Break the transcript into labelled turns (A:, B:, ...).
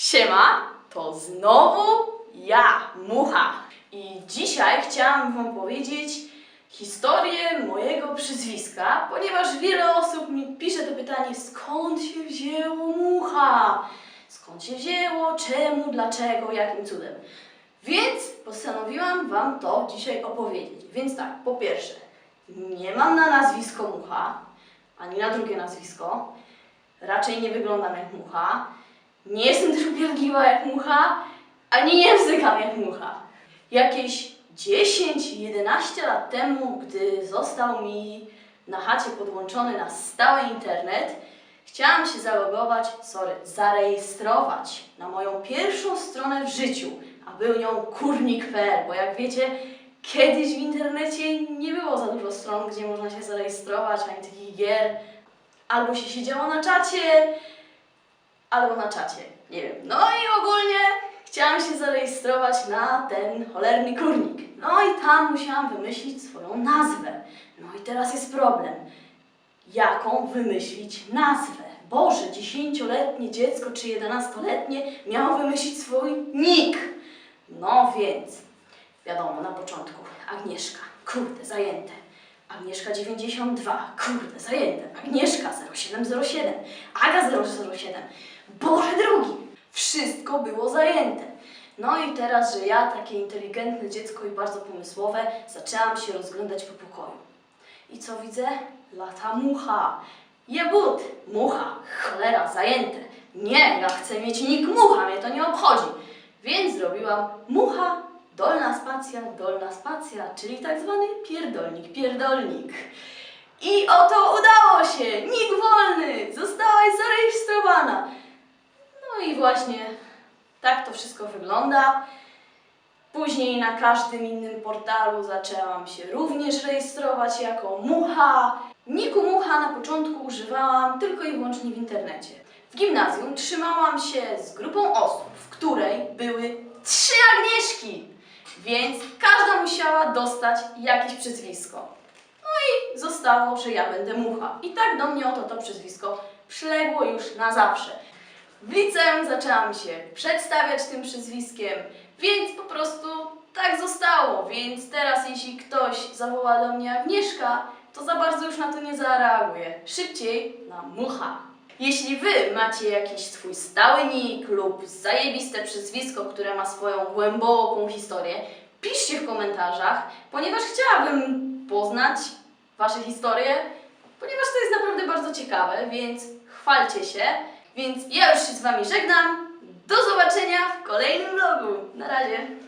A: Siema, to znowu ja, Mucha. I dzisiaj chciałam Wam powiedzieć historię mojego przyzwiska, ponieważ wiele osób mi pisze to pytanie, skąd się wzięło Mucha? Skąd się wzięło, czemu, dlaczego, jakim cudem? Więc postanowiłam Wam to dzisiaj opowiedzieć. Więc tak, po pierwsze, nie mam na nazwisko Mucha, ani na drugie nazwisko. Raczej nie wyglądam jak mucha. Nie jestem też upierdliwa jak mucha, ani nie bzykam jak mucha. Jakieś 10-11 lat temu, gdy został mi na chacie podłączony na stałe internet, chciałam się zalogować, sorry, zarejestrować na moją pierwszą stronę w życiu, a był nią kurnik.pl, bo jak wiecie, kiedyś w internecie nie było za dużo stron, gdzie można się zarejestrować, ani takich gier. Albo się siedziało na czacie, albo na czacie. Nie wiem. No i ogólnie chciałam się zarejestrować na ten cholerny kurnik. No i tam musiałam wymyślić swoją nazwę. No i teraz jest problem. Jaką wymyślić nazwę? Boże, dziesięcioletnie dziecko czy jedenastoletnie miało wymyślić swój nick. No więc, wiadomo, na początku Agnieszka, kurde, zajęte. Agnieszka 92, kurde, zajęte. Agnieszka 0707, Aga 007, Boże drogi, wszystko było zajęte. No i teraz, że ja, takie inteligentne dziecko i bardzo pomysłowe, zaczęłam się rozglądać po pokoju. I co widzę? Lata mucha. Jebut, mucha, cholera, zajęte. Nie, ja chcę mieć nick mucha, mnie to nie obchodzi. Więc zrobiłam mucha, dolna spacja, dolna spacja, czyli tak zwany pierdolnik, pierdolnik. I oto udało się! Nick wolny! Zostałaś zarejestrowana! Właśnie tak to wszystko wygląda. Później na każdym innym portalu zaczęłam się również rejestrować jako Mucha. Niku Mucha na początku używałam tylko i wyłącznie w internecie. W gimnazjum trzymałam się z grupą osób, w której były trzy Agnieszki, więc każda musiała dostać jakieś przezwisko. No i zostało, że ja będę Mucha. I tak do mnie oto to przezwisko przyległo już na zawsze. W liceum zaczęłam się przedstawiać tym przyzwiskiem, więc po prostu tak zostało. Więc teraz jeśli ktoś zawoła do mnie Agnieszka, to za bardzo już na to nie zareaguję. Szybciej na mucha. Jeśli wy macie jakiś swój stały nick lub zajebiste przyzwisko, które ma swoją głęboką historię, piszcie w komentarzach, ponieważ chciałabym poznać wasze historie, ponieważ to jest naprawdę bardzo ciekawe, więc chwalcie się. Więc ja już się z wami żegnam. Do zobaczenia w kolejnym vlogu. Na razie.